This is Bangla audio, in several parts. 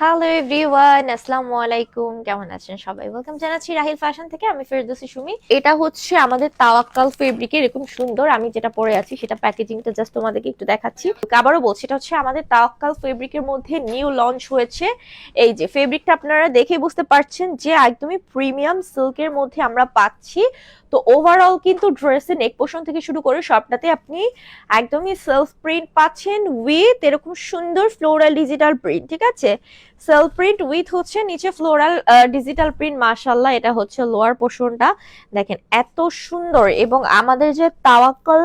হ্যালো এভরিওয়ান আসসালামু আলাইকুম কেমন আছেন সবাই? ওয়েলকাম জানাচ্ছি রাহিল ফ্যাশন থেকে। আমি ফেরদৌসি সুমি। এটা হচ্ছে আমাদের তাওয়াক্কাল ফেব্রিকের এরকম সুন্দর। আমি যেটা পরে আছি, সেটা প্যাকেজিংটা জাস্ট তোমাদেরকে একটু দেখাচ্ছি। আবারও বলছি, এটা হচ্ছে আমাদের তাওয়াক্কাল ফেব্রিকের মধ্যে নিউ লঞ্চ হয়েছে। এই যে ফেব্রিকটা আপনারা দেখে বুঝতে পারছেন যে একদমই প্রিমিয়াম সিল্কের মধ্যে আমরা পাচ্ছি। তো ওভারঅল কিন্তু ড্রেসের নেক পোর্শন থেকে শুরু করে সবটাতে আপনি একদমই সেলফ প্রিন্ট পাচ্ছেন উইথ এরকম সুন্দর ফ্লোরাল ডিজিটাল প্রিন্ট ঠিক আছে? সেলফ প্রিন্ট উইথ হচ্ছে নিচে ফ্লোরাল ডিজিটাল প্রিন্ট মাশাল্লাহ এটা হচ্ছে লোয়ার পোর্শনটা দেখেন এত সুন্দর এবং আমাদের যে তাওয়াক্কল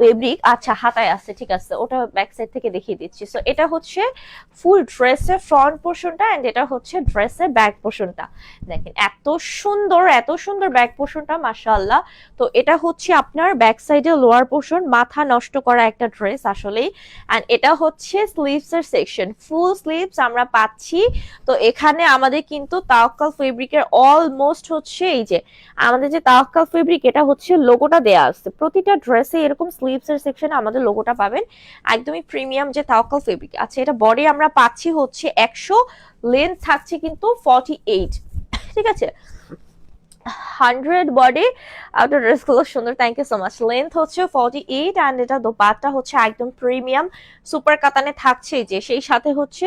ফেব্রিক আচ্ছা হাতায় আছে, ঠিক আছে, ওটা ব্যাক সাইড থেকে দেখিয়ে দিচ্ছি। সো এটা হচ্ছে ফুল ড্রেসের ফ্রন্ট পোর্শনটা এন্ড এটা হচ্ছে ড্রেসের ব্যাক পোর্শনটা দেখেন, এত সুন্দর এত সুন্দর ব্যাক পোর্শনটা মাশাআল্লাহ। তো এটা হচ্ছে আপনার ব্যাক সাইডে লোয়ার পোর্শন মাথা নষ্ট করা একটা ড্রেস আসলেই। অ্যান্ড এটা হচ্ছে স্লিভস এর সেকশন ফুল স্লিভস আমরা পাচ্ছি। তো এখানে আমাদের কিন্তু তাওয়াক্কাল ফেব্রিকের অলমোস্ট হচ্ছে এই যে, আমাদের যে তাওয়াক্কাল ফেব্রিক এটা হচ্ছে লোগোটা দেয়া আছে। প্রতিটা ড্রেসে এরকম স্লিভস এর সেকশনে আমাদের লোগোটা পাবেন। একদমই প্রিমিয়াম যে তাওয়াক্কাল ফেব্রিক আচ্ছা এটা বডি আমরা পাচ্ছি হচ্ছে একশো লেন্থ থাকছে কিন্তু ফর্টি এইট ঠিক আছে? হান্ড্রেড বডি আপনার ড্রেসগুলো সুন্দর thank you so much length হচ্ছে ফর্টি এইট অ্যান্ড এটা দোপাট্টা হচ্ছে একদম প্রিমিয়াম সুপার কাতানে থাকছে যে, সেই সাথে হচ্ছে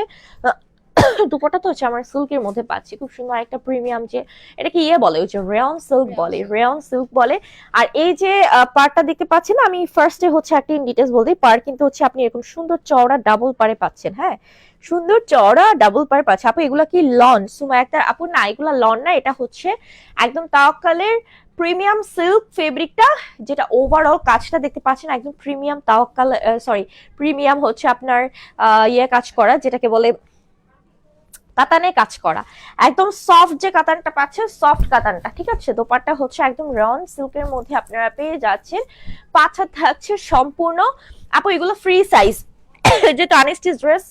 দুপটা তো হচ্ছে আমার সিল্কের মধ্যে পাচ্ছি। খুব সুন্দর একটা প্রিমিয়াম যে এটা কি ইয়ে বলে ওই যে রেয়ন সিল্ক বলে রেয়ন সিল্ক বলে। আর এই যে পার্টটা দেখতে পাচ্ছেন না, আমি ফার্স্টে হচ্ছে একটা ইন ডিটেলস বলতে পার কিন্তু হচ্ছে আপনি এরকম সুন্দর চওড়া ডাবল পারে পাচ্ছেন হ্যাঁ? সুন্দর চওড়া ডাবল পার পাচ্ছে আপু এগুলা কি লন সুমা একটা আপু না এগুলা লন না এটা হচ্ছে একদম তাওয়াক্কালের প্রিমিয়াম সিল্ক ফেব্রিকটা যেটা ওভারঅল কাজটা দেখতে পাচ্ছেন একদম প্রিমিয়াম তাওয়াক্কাল সরি প্রিমিয়াম হচ্ছে আপনার ইয়ে কাজ করা যেটাকে বলে কাতানে কাজ করা। একদম সফট যে কাতানটা পাচ্ছে সফট কাতানটা, ঠিক আছে? দোপারটা হচ্ছে একদম রন সিল্কের মধ্যে আপনারা পেয়ে যাচ্ছেন। পাছা থাকছে সম্পূর্ণ। আপু, এগুলো ফ্রি সাইজ যে টানিস্টিস ড্রেস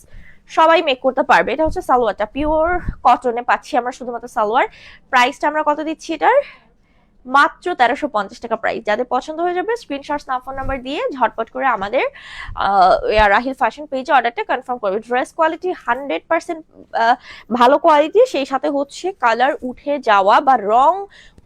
সবাই মেক করতে পারবে। এটা হচ্ছে সালোয়ারটা। পিওর কটনে পাচ্ছি আমরা শুধুমাত্র সালোয়ার। প্রাইসটা আমরা কত দিচ্ছি এটার? মাত্র তেরোশো পঞ্চাশ টাকা প্রাইস যাদের পছন্দ হয়ে যাবে স্ক্রিনশট না ফোন নাম্বার দিয়ে ঝটপট করে আমাদের রাহিল ফ্যাশন পেজে অর্ডারটা কনফার্ম করবে। ড্রেস কোয়ালিটি হান্ড্রেড পার্সেন্ট ভালো কোয়ালিটি সেই সাথে হচ্ছে কালার উঠে যাওয়া বা রং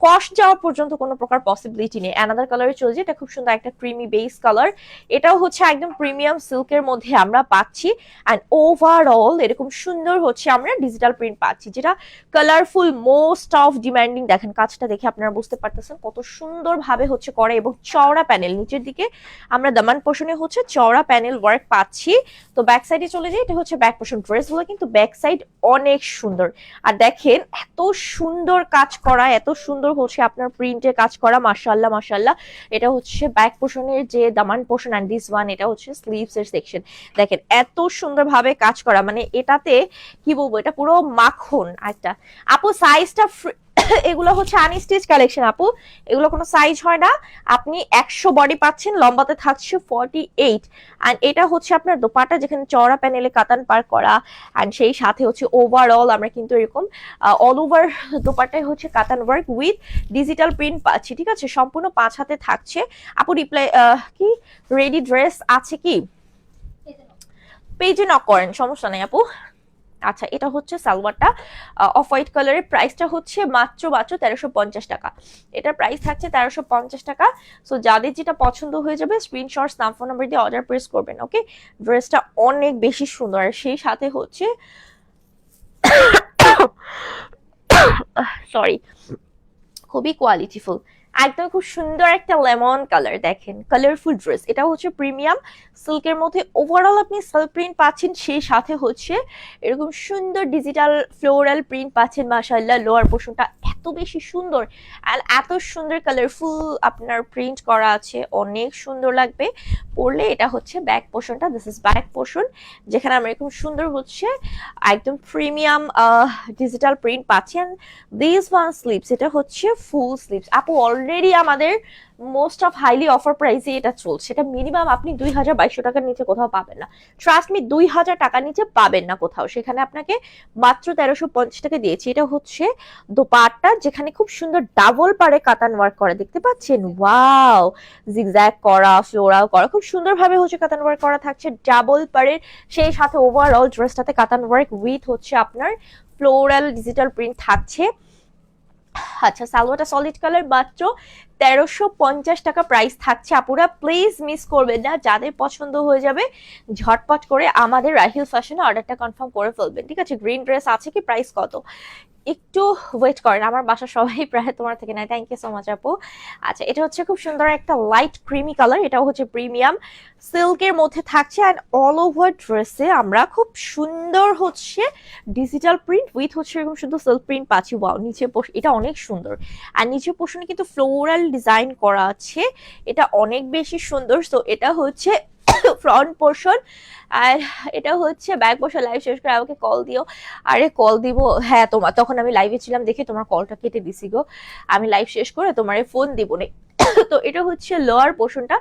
কষ যাওয়া পর্যন্ত কোনো প্রকার পসিবিলিটি নেই। অ্যানাদার কালারে চলে যায় এটা খুব সুন্দর একটা ক্রিমি বেস কালার এটাও হচ্ছে একদম প্রিমিয়াম সিল্কের মধ্যে আমরা পাচ্ছি। অ্যান্ড ওভারঅল এরকম সুন্দর হচ্ছে আমরা ডিজিটাল প্রিন্ট পাচ্ছি, যেটা কালারফুল মোস্ট অফ ডিমান্ডিং দেখেন, কাজটা দেখে আপনারা বুঝতে পারতেছেন কত সুন্দরভাবে হচ্ছে করে এবং চওড়া প্যানেল নিচের দিকে আমরা দামান পোষণে হচ্ছে চওড়া প্যানেল ওয়ার্ক পাচ্ছি। তো ব্যাক সাইডে চলে যাই, এটা হচ্ছে ব্যাক পোষণ ড্রেসগুলো কিন্তু ব্যাক সাইড অনেক সুন্দর। আর দেখেন, এত সুন্দর কাজ করা, এত সুন্দর হচ্ছে আপনার প্রিন্টের কাজ করা মার্শাল্লাহ মার্শাল্লাহ এটা হচ্ছে ব্যাক পোষণের যে দামান পোষণ অ্যান্ড দিস ওয়ান এটা হচ্ছে স্লিভস এর সেকশন দেখেন, এত সুন্দরভাবে কাজ করা মানে এটাতে কি বলব, এটা পুরো মাখন। একটা আপু সাইজটা এগুলো হচ্ছে আনস্টিচ কালেকশন আপু। এগুলো কোনো সাইজ হয় না। আপনি একশো বডি পাচ্ছেন লম্বাতে থাকছে ফর্টি এইট অ্যান্ড এটা হচ্ছে আপনার দোপাটা যেখানে চওড়া প্যানেলে কাতান পার করা। অ্যান্ড সেই সাথে হচ্ছে ওভারঅল আমরা কিন্তু এরকম অল ওভার দোপাটায় হচ্ছে কাতান ওয়ার্ক উইথ ডিজিটাল প্রিন্ট পাচ্ছি ঠিক আছে? সম্পূর্ণ পাঁচ হাতে থাকছে। আপু রিপ্লাই কি? রেডি ড্রেস আছে কি? পেজে নক করেন সমস্যা নেই আপু। আচ্ছা এটা হচ্ছে সালোয়ারটা। অফ হোয়াইট কালারের প্রাইসটা হচ্ছে মাত্র মাত্র তেরোশো টাকা। এটার প্রাইস থাকছে তেরোশো টাকা। সো যাদের যেটা পছন্দ হয়ে যাবে স্ক্রিনশট স্নাম ফোন নাম্বার দিয়ে অর্ডার প্রেস করবেন ওকে ড্রেসটা অনেক বেশি সুন্দর। আর সেই সাথে হচ্ছে সরি খুবই কোয়ালিটিফুল একদম খুব সুন্দর একটা লেমন কালার দেখেন কালারফুল ড্রেস এটা হচ্ছে প্রিমিয়াম সিল্কের মধ্যে ওভারঅল আপনি সেল প্রিন্ট পাচ্ছেন সেই সাথে হচ্ছে এরকম সুন্দর ডিজিটাল ফ্লোরাল প্রিন্ট পাচ্ছেন মাসাল্লাহ লোয়ার পোর্শনটা এত বেশি সুন্দর। আর এত সুন্দর কালারফুল আপনার প্রিন্ট করা আছে, অনেক সুন্দর লাগবে। পরলে এটা হচ্ছে ব্যাক পোর্শনটা দিস ইজ ব্যাক পোর্শন যেখানে আমরা এরকম সুন্দর হচ্ছে একদম প্রিমিয়াম ডিজিটাল প্রিন্ট পাচ্ছেন দিস ওয়ান স্লিপস এটা হচ্ছে ফুল স্লিপস আপু অলরেডি আমাদের মোস্ট অফ হাইলি অফার প্রাইসে এটা চলছে। এটা মিনিমাম আপনি দুই হাজার বাইশশো টাকার নিচে কোথাও পাবেন না। ট্রাস্ট মি দুই হাজার টাকার নিচে পাবেন না কোথাও। সেখানে আপনাকে মাত্র তেরোশো পঞ্চাশ টাকা দিয়েছি। এটা হচ্ছে দোপাট্টা, যেখানে খুব সুন্দর ডাবল পারে কাতান ওয়ার্ক করা। দেখতে পাচ্ছেন? ওয়াও জিগজ্যাগ করা ফ্লোরাল করা, খুব সুন্দরভাবে হচ্ছে কাতান ওয়ার্ক করা থাকছে। ডাবল পারে সেই সাথে ওভারঅল ড্রেসটাতে কাতান ওয়ার্ক উইথ হচ্ছে আপনার ফ্লোরাল ডিজিটাল প্রিন্ট থাকছে। আচ্ছা সালোয়ারটা সলিড কালার মাত্র তেরোশো পঞ্চাশ টাকা প্রাইস থাকছে। আপুরা প্লিজ মিস করবেন না। যাদের পছন্দ হয়ে যাবে, ঝটপট করে আমাদের রাহিল ফ্যাশনে অর্ডারটা কনফার্ম করে ফেলবেন। ঠিক আছে গ্রিন ড্রেস আছে কি? প্রাইস কত? একটু ওয়েট করেন, আমার বাসা সবাই প্রায় তোমার থেকে নেয়। থ্যাংক ইউ সো মাচ আপু। আচ্ছা এটা হচ্ছে খুব সুন্দর একটা লাইট ক্রিমি কালার এটাও হচ্ছে প্রিমিয়াম সিল্কের মধ্যে থাকছে অ্যান্ড অল ওভার ড্রেসে আমরা খুব সুন্দর হচ্ছে ডিজিটাল প্রিন্ট উইথ হচ্ছে এরকম শুধু সিল্ক প্রিন্ট পাচ্ছি। ওয়াও নিচে এটা অনেক সুন্দর। আর নিচে পোর্শনে কিন্তু ফ্লোরাল ডিজাইন করা আছে। এটা অনেক বেশি সুন্দর। সো এটা হচ্ছে ফ্রন্ট পোর্শন আর এটা হচ্ছে ব্যাক পোর্শন লাইভ শেষ করে আমাকে কল দিও। আরে কল দিব? হ্যাঁ তোমার তখন আমি লাইভে ছিলাম দেখে তোমার কলটা কেটে দিছি গো। আমি লাইভ শেষ করে তোমার ফোন দিব না। তো এটা হচ্ছে লোয়ার পোর্শনটা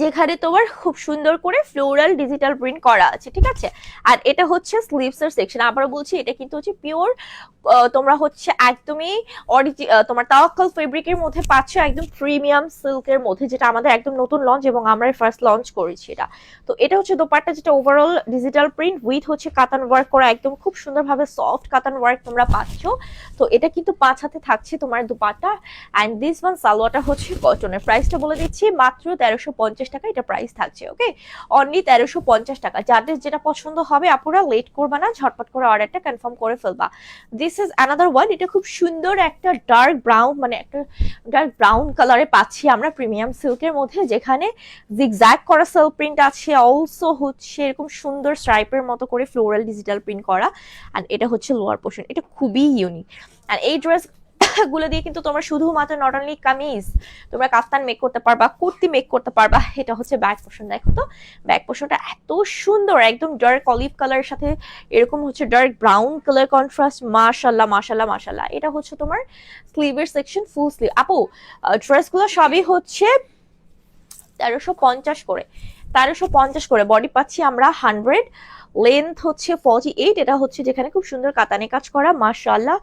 যেখানে তোমার খুব সুন্দর করে ফ্লোরাল ডিজিটাল প্রিন্ট করা আছে, ঠিক আছে? আর এটা হচ্ছে স্লিভস এর সেকশন আবার বলছি, এটা কিন্তু হচ্ছে পিওর তোমরা হচ্ছে একদমই অরিজি তোমার তাওয়াক্কাল ফেব্রিকের মধ্যে পাচ্ছ একদম প্রিমিয়াম সিল্কের মধ্যে, যেটা আমাদের একদম নতুন লঞ্চ এবং আমরা ফার্স্ট লঞ্চ করেছি এটা। তো এটা হচ্ছে দোপাট্টা যেটা ওভারঅল ডিজিটাল প্রিন্ট উইথ হচ্ছে কাতান ওয়ার্ক করা, একদম খুব সুন্দরভাবে সফট কাতান ওয়ার্ক তোমরা পাচ্ছ। তো এটা কিন্তু পাঁচ হাতে থাকছে তোমার দোপাট্টা। অ্যান্ড দিস ওয়ান সালোয়াটা হচ্ছে কটনের প্রাইসটা বলে দিচ্ছি মাত্র তেরোশো পঞ্চাশ টাকা, এটা প্রাইস থাকছে ওকে অনলি তেরোশো পঞ্চাশ টাকা। যাদের যেটা পছন্দ হবে, আপুরা লেট করবা না, ঝটপট করে অর্ডারটা কনফার্ম করে ফেলবা। দিস ইজ অ্যানাদার ওয়ান এটা খুব সুন্দর একটা ডার্ক ব্রাউন মানে একটা ডার্ক ব্রাউন কালারে পাচ্ছি আমরা প্রিমিয়াম সিল্কের মধ্যে, যেখানে জিগজ্যাগ করা সিল্ক প্রিন্ট আছে অলসো হচ্ছে এরকম সুন্দর স্ট্রাইপের মতো করে ফ্লোরাল ডিজিটাল প্রিন্ট করা। আর এটা হচ্ছে লোয়ার পোর্শন এটা খুবই ইউনিক আর এই ড্রেস গুলো দিয়ে কিন্তু তোমরা শুধুমাত্র নট অনলি কামিজ তোমরা কাফতান মেক করতে পারবা, কুর্তি মেক করতে পারবা, এটা হচ্ছে ব্যাক পোর্শন দেখো তো ব্যাক পোর্শনটা এত সুন্দর, একদম ডার্ক অলিভ কালারের সাথে এরকম হচ্ছে ডার্ক ব্রাউন কালার কন্ট্রাস্ট মাশাল্লাহ মাশাল্লাহ মাশাল্লাহ এটা হচ্ছে তোমার স্লিভের সেকশন ফুল স্লিভ আপু ড্রেসগুলো সবই হচ্ছে তেরোশো পঞ্চাশ করে, তেরোশো পঞ্চাশ করে। বডি পাচ্ছি আমরা হান্ড্রেড লেন্থ হচ্ছে ফর্টি এইট এটা হচ্ছে যেখানে খুব সুন্দর কাতানে কাজ করা মার্শাল্লাহ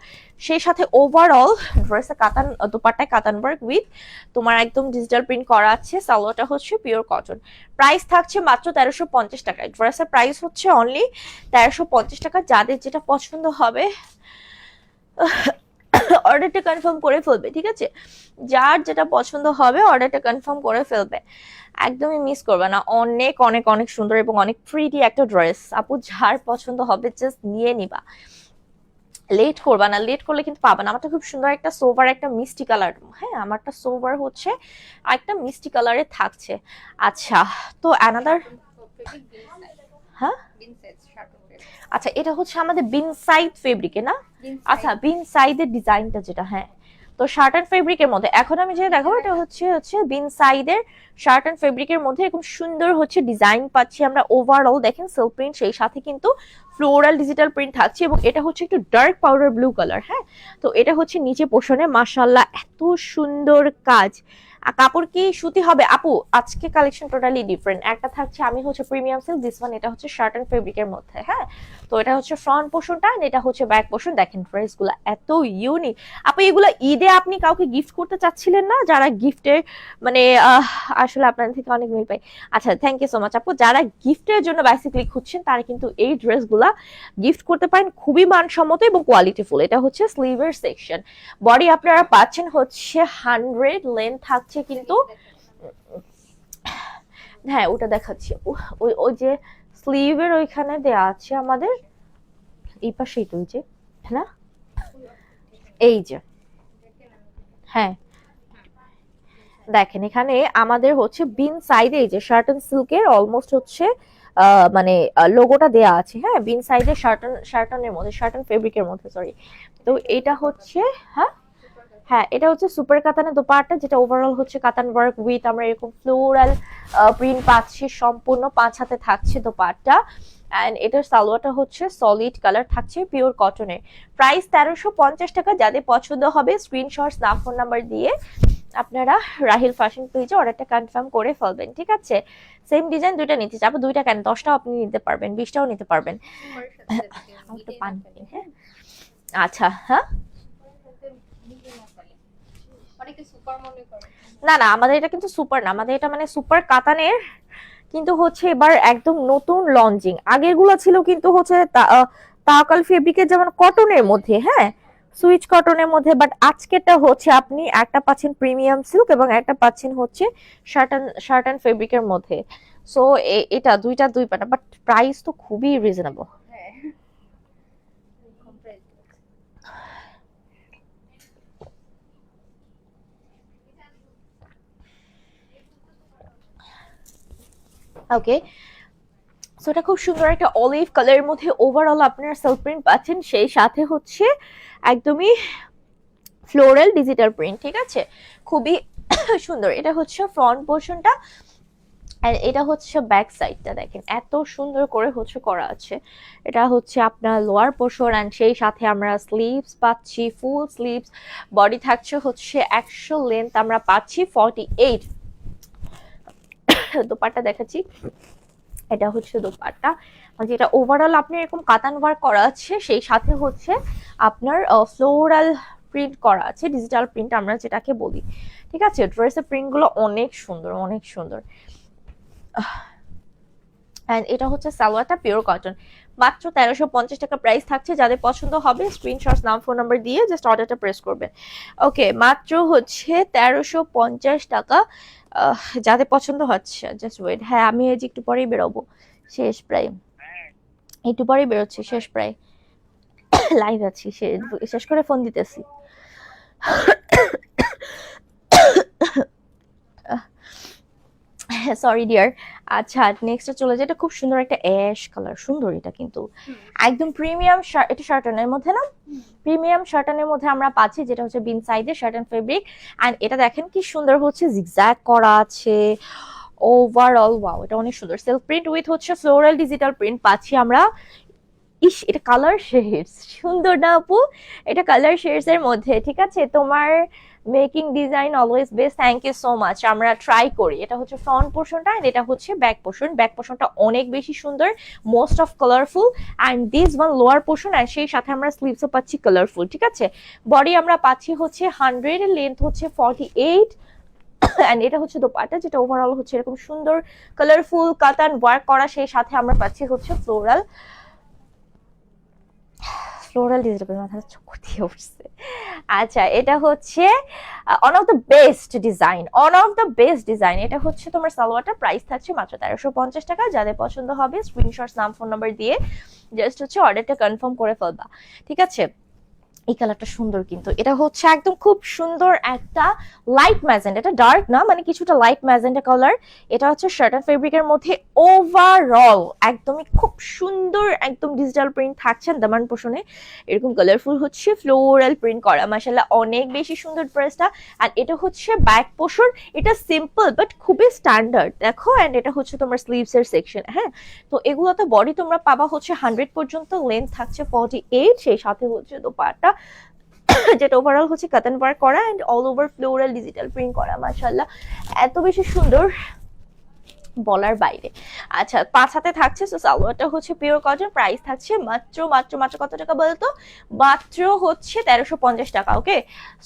সেই সাথে ওভারঅল ড্রেসে কাতান, দোপাট্টায় কাতান ওয়ার্ক উইথ তোমার একদম ডিজিটাল প্রিন্ট করা আছে, সালোয়ারটা হচ্ছে পিওর কটন প্রাইস থাকছে মাত্র তেরোশো পঞ্চাশ টাকায়। ড্রেসের প্রাইস হচ্ছে অনলি তেরোশো পঞ্চাশ টাকা। যাদের যেটা পছন্দ হবে অর্ডারটা কনফার্ম করে ফেলবে ঠিক আছে? যার যেটা পছন্দ হবে অর্ডারটা কনফার্ম করে ফেলবে। একদমই মিস করবে না। অনেক অনেক অনেক সুন্দর এবং অনেক প্রিটি একটা ড্রেস আপু যার পছন্দ হবে জাস্ট নিয়ে নিবা। লেট করবা না। লেট করলে কিন্তু পাবা না। আমারটা খুব সুন্দর একটা সোভার একটা মিষ্টি কালার হ্যাঁ আমারটা সোভার হচ্ছে আর একটা মিষ্টি কালারে থাকছে। আচ্ছা তো অ্যানাদার হ্যাঁ? আচ্ছা এটা হচ্ছে আমাদের বিন সাইড ফেব্রিকে না? আচ্ছা বিন সাইডের ডিজাইনটা যেটা হ্যাঁ। তো শার্ট অ্যান্ড ফেব্রিকের মধ্যে এখন আমি যেটা দেখাবো এটা হচ্ছে হচ্ছে বিন সাইডের শার্ট অ্যান্ড ফেব্রিকের মধ্যে এরকম সুন্দর হচ্ছে ডিজাইন পাচ্ছি আমরা ওভারঅল দেখেন সিল্ক প্রিন্ট সেই সাথে কিন্তু ফ্লোরাল ডিজিটাল প্রিন্ট থাকছে এবং এটা হচ্ছে একটু ডার্ক পাউডার ব্লু কালার হ্যাঁ। তো এটা হচ্ছে নিচে পোষণে মাসাল্লাহ এত সুন্দর কাজ। আর কাপড় কি সুতি হবে? আপু, আজকে কালেকশন টোটালি ডিফারেন্ট একটা থাকছে, আমি হচ্ছে প্রিমিয়াম সিল্ক দিস ওয়ান এটা হচ্ছে শার্ট অ্যান্ড ফেব্রিকের মধ্যে হ্যাঁ? তো এটা হচ্ছে ফ্রন্ট পোর্শনটা এটা হচ্ছে ব্যাক পোর্শন দেখেন ড্রেসগুলা এত ইউনিক আপু, এগুলো ঈদে আপনি কাউকে গিফট করতে চাচ্ছিলেন না? যারা গিফটের মানে আসলে আপনাদের থেকে অনেক মিল পাই। আচ্ছা থ্যাংক ইউ সো মাচ আপু। যারা গিফটের জন্য বেসিক্যালি খুঁজছেন, তারা কিন্তু এই ড্রেসগুলা গিফট করতে পারেন খুবই মানসম্মত এবং কোয়ালিটিফুল এটা হচ্ছে স্লিভের সেকশন বডি আপনারা পাচ্ছেন হচ্ছে হান্ড্রেড লেন্থ থাকছে কিন্তু হ্যাঁ ওটা দেখাচ্ছি। ওই ওই যে স্লিভের ওইখানে দেয়া আছে আমাদের, এই পাশেই তো যে, না? এই যে হ্যাঁ। দেখেন, এখানে আমাদের হচ্ছে বিন সাইডে এই যে শার্ট অ্যান্ড সিল্কের অলমোস্ট হচ্ছে মানে লোগোটা দেয়া আছে হ্যাঁ? বিন সাইডে শার্টন শার্টনের মধ্যে শার্টন ফেব্রিকের মধ্যে সরি তো এটা হচ্ছে হ্যাঁ? হ্যাঁ এটা হচ্ছে সুপার কাতানের দোপাট্টা যেটা ওভারঅল হচ্ছে কাতান ওয়ার্ক উইথ আমরা এরকম ফ্লোরাল প্রিন্ট পাচ্ছি সম্পূর্ণ পাঁচ হাতে থাকছে দোপাট্টা। অ্যান্ড এটার সালোয়ারটা হচ্ছে সলিড কালার থাকছে পিওর কটনের প্রাইস তেরোশো পঞ্চাশ টাকা যাদের পছন্দ হবে স্ক্রিনশটস নাম ফোন নাম্বার দিয়ে আপনারা রাহিল ফ্যাশন পেজে অর্ডারটা কনফার্ম করে ফেলবেন ঠিক আছে? সেম ডিজাইন দুইটা নিতে চাবো দুইটা কেন? দশটাও আপনি নিতে পারবেন বিশটাও নিতে পারবেন। হ্যাঁ। আচ্ছা হ্যাঁ অনেকে সুপার মনে করে না না আমাদের এটা কিন্তু সুপার না আমাদের এটা মানে সুপার কাতানের কিন্তু হচ্ছে এবার একদম নতুন লঞ্চিং। আগেরগুলো ছিল কিন্তু হচ্ছে তা- আহ, তাওয়াকাল ফেব্রিকের যেমন কটনের মধ্যে হ্যাঁ সুইচ কটনের মধ্যে বাট আজকেটা হচ্ছে আপনি একটা পাচ্ছেন প্রিমিয়াম সিল্ক এবং একটা পাচ্ছেন হচ্ছে শার্টান শার্টান ফেব্রিকের মধ্যে। সো এটা দুইটা দুই পাটা বাট প্রাইস তো খুবই রিজনেবল ওকে সো এটা খুব সুন্দর একটা অলিভ কালারের মধ্যে ওভারঅল আপনারা সেলফ প্রিন্ট পাচ্ছেন। সেই সাথে হচ্ছে একদমই ফ্লোরাল ডিজিটাল প্রিন্ট ঠিক আছে? খুবই সুন্দর। এটা হচ্ছে ফ্রন্ট পোর্শনটা এটা হচ্ছে ব্যাক সাইডটা দেখেন। এত সুন্দর করে হচ্ছে করা আছে। এটা হচ্ছে আপনার লোয়ার পোর্শন অ্যান্ড সেই সাথে আমরা স্লিভস পাচ্ছি ফুল স্লিভস বডি থাকছে হচ্ছে একশো লেন্থ আমরা পাচ্ছি ফর্টি এইট দোপাট্টা দেখাচ্ছি। এটা হচ্ছে দোপাট্টা। যেটা ওভারঅল আপনি এরকম কাতান ওয়ার্ক করা আছে, সেই সাথে হচ্ছে আপনার ফ্লোরাল প্রিন্ট করা আছে ডিজিটাল প্রিন্ট আমরা যেটাকে বলি। ঠিক আছে? ড্রেসের প্রিন্টগুলো অনেক সুন্দর অনেক সুন্দর। অ্যান্ড এটা হচ্ছে সালোয়ারটা পিওর কটন মাত্র তেরোশো পঞ্চাশ টাকা প্রাইস থাকছে, যাদের পছন্দ হবে স্ক্রিনশট নাম ফোন নাম্বার দিয়ে জাস্ট অর্ডারটা প্রেস করবেন। ওকে মাত্র হচ্ছে তেরোশো পঞ্চাশ টাকা যাদের পছন্দ হচ্ছে জাস্ট ওয়েট হ্যাঁ আমি এই যে একটু পরেই বেরোবো। শেষ প্রায়। একটু পরেই বেরোচ্ছি, শেষ প্রায়। লাইভ আছি শেষ শেষ করে ফোন দিতেছি। সরি ডিয়ার আচ্ছা নেক্সট চলে যায় এটা খুব সুন্দর একটা অ্যাশ কালার সুন্দর এটা কিন্তু। একদম প্রিমিয়াম এটা শার্টনের মধ্যে না? প্রিমিয়াম শার্টনের মধ্যে আমরা পাচ্ছি যেটা হচ্ছে বিন সাইডের শার্টন ফেব্রিক অ্যান্ড এটা দেখেন কি সুন্দর হচ্ছে জিগজ্যাগ করা আছে। ওভারঅল ওয়াও এটা অনেক সুন্দর। সেলফ প্রিন্ট উইথ হচ্ছে ফ্লোরাল ডিজিটাল প্রিন্ট পাচ্ছি আমরা। ইস এটা কালার শেডস সুন্দর না আপু? এটা কালার শেডস এর মধ্যে ঠিক আছে? তোমার making design always best, thank you so much. আমরা ট্রাই করি। এটা হচ্ছে ফ্রন্ট পোর্শনটা এন্ড এটা হচ্ছে ব্যাক পোর্শন ব্যাক পোর্শনটা অনেক বেশি সুন্দর most of colourful and this one lower portion and সেই সাথে আমরা স্লিভসও পাচ্ছি কালারফুল ঠিক আছে? বডি আমরা পাচ্ছি হচ্ছে হান্ড্রেড লেন্থ হচ্ছে ফর্টি এইট অ্যান্ড এটা হচ্ছে দোপাটা যেটা ওভারঅল হচ্ছে এরকম সুন্দর কালারফুল কাতান ওয়ার্ক করা, সেই সাথে আমরা পাচ্ছি হচ্ছে ফ্লোরাল ফ্লোরাল ডিজিটাল মাথা চোখ দিয়ে উঠছে আচ্ছা এটা হচ্ছে one of the best design one of the best design এটা হচ্ছে তোমার সালোয়ারটা প্রাইস থাকছে মাত্র তেরোশো পঞ্চাশ টাকা। যাদের পছন্দ হবে স্ক্রিনশট নাম ফোন নাম্বার দিয়ে জাস্ট হচ্ছে অর্ডারটা কনফার্ম করে ফেলবা, ঠিক আছে? এই কালারটা সুন্দর কিন্তু। এটা হচ্ছে একদম খুব সুন্দর একটা লাইট ম্যাজেন্ট এটা ডার্ক না মানে কিছুটা লাইট ম্যাজেন্ডা কালার এটা হচ্ছে শার্টার ফেব্রিকের মধ্যে ওভারঅল একদমই খুব সুন্দর একদম ডিজিটাল প্রিন্ট থাকছে দামান পোষণে। এরকম কালারফুল হচ্ছে ফ্লোরাল প্রিন্ট করা। মাসাল্লাহ অনেক বেশি সুন্দর ড্রেসটা আর এটা হচ্ছে ব্যাক পোষণ। এটা সিম্পল বাট খুবই স্ট্যান্ডার্ড দেখো অ্যান্ড এটা হচ্ছে তোমার স্লিভস এর সেকশন হ্যাঁ? তো এগুলো তো বডি তোমরা পাবা হচ্ছে হান্ড্রেড পর্যন্ত লেন্থ থাকছে ফর্টি এইট সেই সাথে হচ্ছে দোপাট্টা। যেটা ওভারঅল হচ্ছে কাতান ওয়ার্ক করা and all over floral digital print করা মাশাল্লাহ এত বেশি সুন্দর বলার বাইরে। আচ্ছা পাঁচ হাতে থাকছে সো সালোয়ারটা হচ্ছে পিওর কটন প্রাইস থাকছে মাত্র মাত্র মাত্র কত টাকা বলতো? মাত্র হচ্ছে তেরোশো পঞ্চাশ টাকা ওকে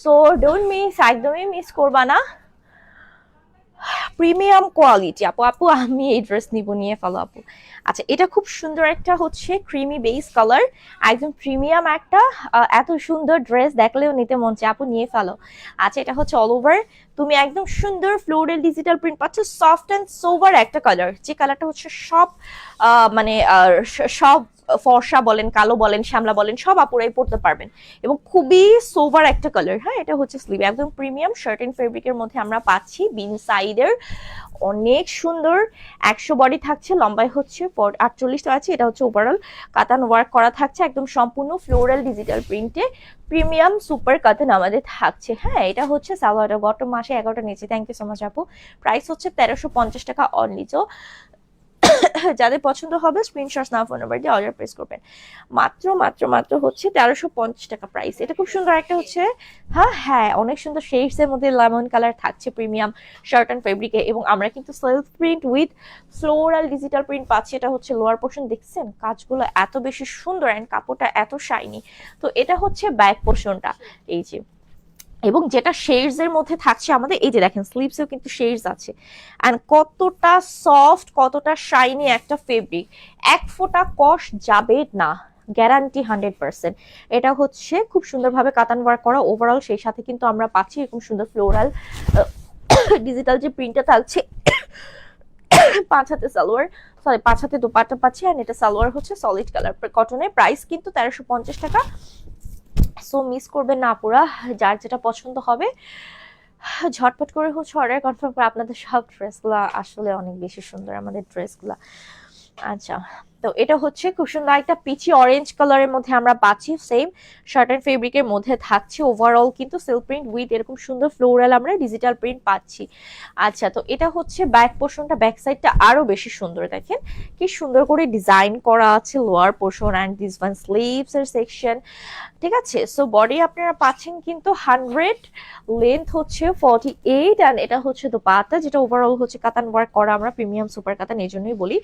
সো ডোন্ট মিস একদমই মিস করবা না। প্রিমিয়াম কোয়ালিটি আপু আপু, আমি এই ড্রেস নিব, নিয়ে ফেলো আপু আচ্ছা এটা খুব সুন্দর একটা হচ্ছে ক্রিমি বেস কালার একদম প্রিমিয়াম একটা এত সুন্দর ড্রেস দেখলেও নিতে মন চায়। আপু, নিয়ে ফেলো আচ্ছা এটা হচ্ছে অল ওভার তুমি একদম সুন্দর ফ্লোরাল ডিজিটাল প্রিন্ট পাচ্ছ সফট অ্যান্ড সোভার একটা কালার যে কালারটা হচ্ছে সব মানে সব ফর্সা বলেন, কালো বলেন, শ্যামলা বলেন, সব আপুরাই পড়তে পারবেন। এবং খুবই সোভার একটা কালার হ্যাঁ এটা হচ্ছে স্লিভ একদম প্রিমিয়াম শার্ট এন্ড ফেব্রিকের মধ্যে আমরা পাচ্ছি বিন সাইডের অনেক সুন্দর, একশো বডি থাকছে লম্বাই হচ্ছে আটচল্লিশটা আছে, এটা হচ্ছে ওভারঅল কাতান ওয়ার্ক করা থাকছে, একদম সম্পূর্ণ ফ্লোরাল ডিজিটাল প্রিন্টে প্রিমিয়াম সুপার কাতান আমাদের থাকছে হ্যাঁ এটা হচ্ছে সালোয়ারটা গত মাসে এগারোটা নিয়েছি থ্যাংক ইউ সো মাচ আপু। প্রাইস হচ্ছে তেরোশো পঞ্চাশ টাকা অনলি তো যাদের পছন্দ হবে স্ক্রিনশট না ফোন নাম্বার দিয়ে অর্ডার প্রেস করবেন। মাত্র মাত্র মাত্র হচ্ছে তেরোশো পঞ্চাশ টাকা প্রাইস এটা খুব সুন্দর একটা হচ্ছে হ্যাঁ হ্যাঁ অনেক সুন্দর শেডস এর মধ্যে লেমন কালার থাকছে প্রিমিয়াম শার্ট অ্যান্ড ফেব্রিকে এবং আমরা কিন্তু self print with floral digital print পাচ্ছি। এটা হচ্ছে লোয়ার পোর্শন দেখছেন? কাজগুলো এত বেশি সুন্দর অ্যান্ড কাপড়টা এত শাইনি তো এটা হচ্ছে ব্যাক পোর্শনটা এই যে এবং যেটা শেডস এর মধ্যে থাকছে আমাদের, এই যে দেখেন স্লিভসেও কিন্তু শেডস আছে। অ্যান্ড কতটা সফট কতটা শাইনি একটা ফেব্রিক এক ফোঁটা কষ যাবে না গ্যারান্টি হান্ড্রেড পার্সেন্ট এটা হচ্ছে খুব সুন্দরভাবে কাতান ওয়ার্ক করা। ওভারঅল সেই সাথে কিন্তু আমরা পাচ্ছি এরকম সুন্দর ফ্লোরাল ডিজিটাল যে প্রিন্টটা থাকছে, পাঁচ হাতে সালোয়ার সরি পাঁচ হাতে দোপাট্টা পাচ্ছি। অ্যান্ড এটা সালোয়ার হচ্ছে সলিড কালার কটনের প্রাইস কিন্তু তেরোশো টাকা। সো মিস করবেন না পুরা যার যেটা পছন্দ হবে, ঝটপট করে হচ্ছে অর্ডার কনফার্ম করে আপনাদের সব ড্রেসগুলো আসলে অনেক বেশি সুন্দর আমাদের ড্রেসগুলো আচ্ছা তো এটা হচ্ছে খুব সুন্দর একটা পিচি অরেঞ্জ কালারের মধ্যে আমরা পাচ্ছি সেম শার্ট অ্যান্ড ফেব্রিকের মধ্যে থাকছে। ওভারঅল কিন্তু সিল্ক প্রিন্ট উইথ এরকম সুন্দর ফ্লোরাল আমরা ডিজিটাল প্রিন্ট পাচ্ছি। আচ্ছা তো এটা হচ্ছে ব্যাক পোর্শনটা ব্যাক সাইডটা আরও বেশি সুন্দর, দেখেন। কি সুন্দর করে ডিজাইন করা আছে lower portion and this one sleeves এর সেকশন ঠিক আছে? সো বডি আপনারা পাচ্ছেন কিন্তু হান্ড্রেড লেন্থ হচ্ছে ফর্টি এইট অ্যান্ড এটা হচ্ছে দোপাতা, যেটা ওভারঅল হচ্ছে কাতান ওয়ার্ক করা, আমরা প্রিমিয়াম সুপার কাতান এই জন্যই বলি।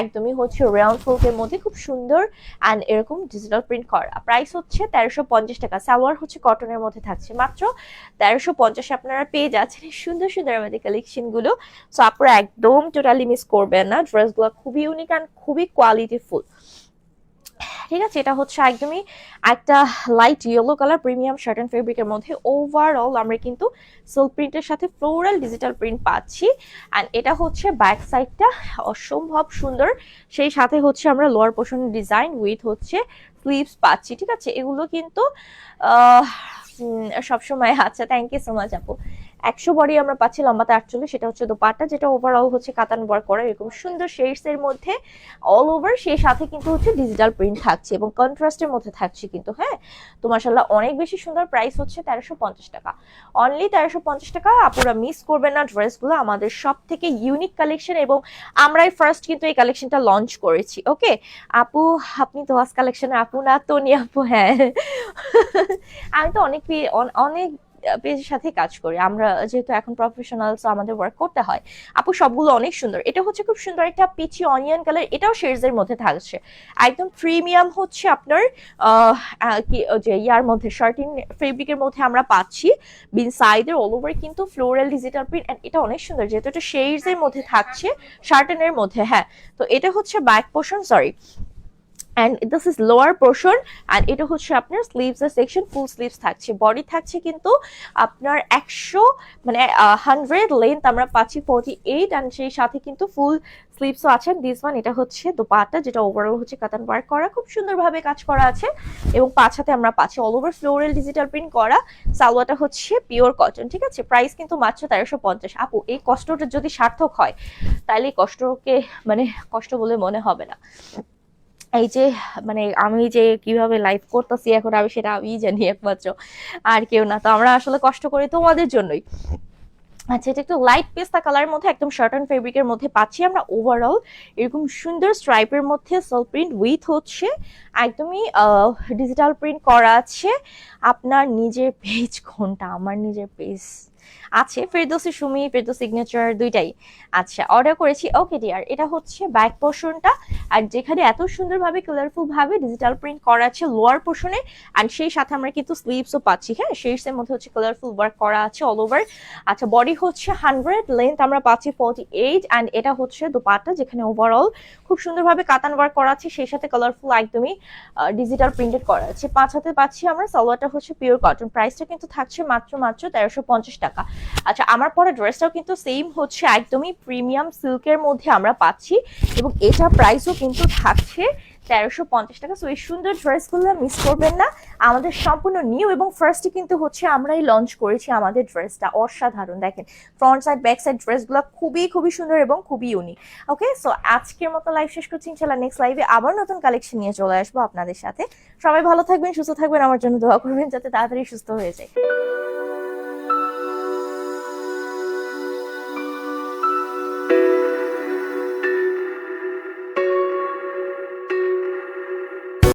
একদমই হচ্ছে রাউন্ড ফোল্কের মধ্যে খুব সুন্দর অ্যান্ড এরকম ডিজিটাল প্রিন্ট করা প্রাইস হচ্ছে তেরোশো পঞ্চাশ টাকা। সালোয়ার হচ্ছে কটনের মধ্যে থাকছে। মাত্র তেরোশো পঞ্চাশে আপনারা পেয়ে যাচ্ছেন সুন্দর সুন্দর আমাদের কালেকশনগুলো সো আপনারা একদম টোটালি মিস করবেন না। ড্রেসগুলো খুবই ইউনিক অ্যান্ড খুবই কোয়ালিটিফুল ঠিক আছে, এটা হচ্ছে একদমই একটা light yellow colour premium shirt and ফেব্রিকের মধ্যে ওভারঅল আমরা কিন্তু সিল্ক প্রিন্টের সাথে ফ্লোরাল ডিজিটাল প্রিন্ট পাচ্ছি। অ্যান্ড এটা হচ্ছে ব্যাক সাইডটা অসম্ভব সুন্দর। সেই সাথে হচ্ছে আমরা লোয়ার পোর্শন ডিজাইন উইথ হচ্ছে স্লিভস পাচ্ছি, ঠিক আছে? এগুলো কিন্তু সবসময় আচ্ছা থ্যাংক ইউ সো মাচ আপু। একশো বডি আমরা পাচ্ছি লম্বাতে আটচল্লিশ, সেটা হচ্ছে দোপাট্টা, যেটা ওভারঅল হচ্ছে কাতান ওয়ার্ক করা। এরকম সুন্দর শেডস এর মধ্যে অল ওভার সেই সাথে কিন্তু হচ্ছে ডিজিটাল প্রিন্ট থাকছে এবং কন্ট্রাস্টের মধ্যে থাকছে কিন্তু হ্যাঁ? তো মাসাল্লাহ অনেক বেশি সুন্দর প্রাইস হচ্ছে তেরোশো পঞ্চাশ টাকা। অনলি তেরোশো পঞ্চাশ টাকা আপনারা মিস করবেন না ড্রেসগুলো আমাদের সব থেকে ইউনিক কালেকশন এবং আমরাই ফার্স্ট কিন্তু এই কালেকশনটা লঞ্চ করেছি ওকে আপু, আপনি তো হাস কালেকশনের আপু না, তনি আপু হ্যাঁ। আমি তো অনেক অনেক পেজের সাথে কাজ করি। আমরা যেহেতু এখন প্রফেশনাল আমাদের ওয়ার্ক করতে হয়। আপু, সবগুলো অনেক সুন্দর। এটা হচ্ছে খুব সুন্দর একটা পিচি অনিয়ন কালার এটাও শেডস এর মধ্যে থাকছে। একদম প্রিমিয়াম হচ্ছে আপনার যে ইয়ার মধ্যে শার্টিন ফেব্রিকের মধ্যে আমরা পাচ্ছি। বিন সাইডের অল ওভার কিন্তু ফ্লোরাল ডিজিটাল প্রিন্ট এটা অনেক সুন্দর। যেহেতু এটা শেডস এর মধ্যে থাকছে শার্টেনের মধ্যে হ্যাঁ। তো এটা হচ্ছে back portion sorry and this is lower portion and এটা হচ্ছে আপনার স্লিভস এর সেকশন ফুল স্লিভস থাকছে। বডি থাকছে কিন্তু আপনার একশো মানে হান্ড্রেড লেন্থ আমরা পাচ্ছি ফোর্টি এইট অ্যান্ড সেই সাথে কিন্তু ফুল স্লিভসও আছেন দিস ওয়ান এটা হচ্ছে দোপাট্টা যেটা ওভারঅল হচ্ছে কাতান ওয়ার্ক করা। খুব সুন্দরভাবে কাজ করা আছে, এবং পাঁচ হাতে আমরা পাচ্ছি all over floral digital print করা। সালোয়াটা হচ্ছে পিওর কটন ঠিক আছে? প্রাইস কিন্তু মাত্র তেরোশো পঞ্চাশ। আপু, এই কষ্টটা যদি সার্থক হয় তাহলে কষ্টকে মানে কষ্ট বলে মনে হবে না। এই যে মানে আমি যে কীভাবে লাইভ করতেছি এখন আমি সেটা আমিই জানি একমাত্র, আর কেউ না। তো আমরা আসলে কষ্ট করি তোমাদের জন্যই। আচ্ছা এটা একটু লাইট পেস্তা কালার মধ্যে, একদম শার্ট অ্যান্ড ফেব্রিকের মধ্যে পাচ্ছি আমরা ওভারঅল এরকম সুন্দর স্ট্রাইপের মধ্যে সেল প্রিন্ট উইথ হচ্ছে, একদমই ডিজিটাল প্রিন্ট করা আছে। আপনার নিজের পেজ কোনটা? আমার নিজের পেজ আছে ফেরদোসি সুমি ফেরদোস সিগনেচার দুইটাই। আচ্ছা অর্ডার করেছি ওকে ডিয়ার এটা হচ্ছে ব্যাক পোর্শনটা আর যেখানে এত সুন্দরভাবে কালারফুল ভাবে ডিজিটাল প্রিন্ট করা আছে লোয়ার পোর্শনে অ্যান্ড সেই সাথে আমরা কিন্তু স্লিভসও পাচ্ছি হ্যাঁ? এর মধ্যে হচ্ছে কালারফুল ওয়ার্ক করা আছে অল ওভার আচ্ছা বডি হচ্ছে হান্ড্রেড লেন্থ আমরা পাচ্ছি ফর্টি এইট অ্যান্ড এটা হচ্ছে দোপাট্টা যেখানে ওভারঅল খুব সুন্দরভাবে কাতান ওয়ার্ক করা আছে, সেই সাথে কালারফুল একদমই ডিজিটাল প্রিন্টেড করা আছে। পাঁচ হাতে পাচ্ছি আমরা, সালোয়ারটা হচ্ছে পিওর কটন প্রাইসটা কিন্তু থাকছে মাত্র মাত্র তেরোশো পঞ্চাশ টাকা। আচ্ছা আমার পরে ড্রেসটাও কিন্তু সেম হচ্ছে একদমই প্রিমিয়াম সিল্কের মধ্যে আমরা পাচ্ছি এবং এটা প্রাইসও কিন্তু থাকছে তেরোশো পঞ্চাশ টাকা। সো এই সুন্দর ড্রেসগুলো মিস করবেন না। আমাদের সম্পূর্ণ নিউ এবং ফার্স্টে কিন্তু হচ্ছে আমরাই লঞ্চ করেছি আমাদের ড্রেসটা। অসাধারণ, দেখেন। ফ্রন্ট সাইড ব্যাক সাইড ড্রেসগুলো খুবই খুবই সুন্দর এবং খুবই ইউনিক ওকে সো আজকের মতো লাইভ শেষ করছি। ইনশাল্লাহ নেক্সট লাইভে আবার নতুন কালেকশন নিয়ে চলে আসব আপনাদের সাথে। সবাই ভালো থাকবেন, সুস্থ থাকবেন। আমার জন্য দোয়া করবেন যাতে তাড়াতাড়ি সুস্থ হয়ে যায়।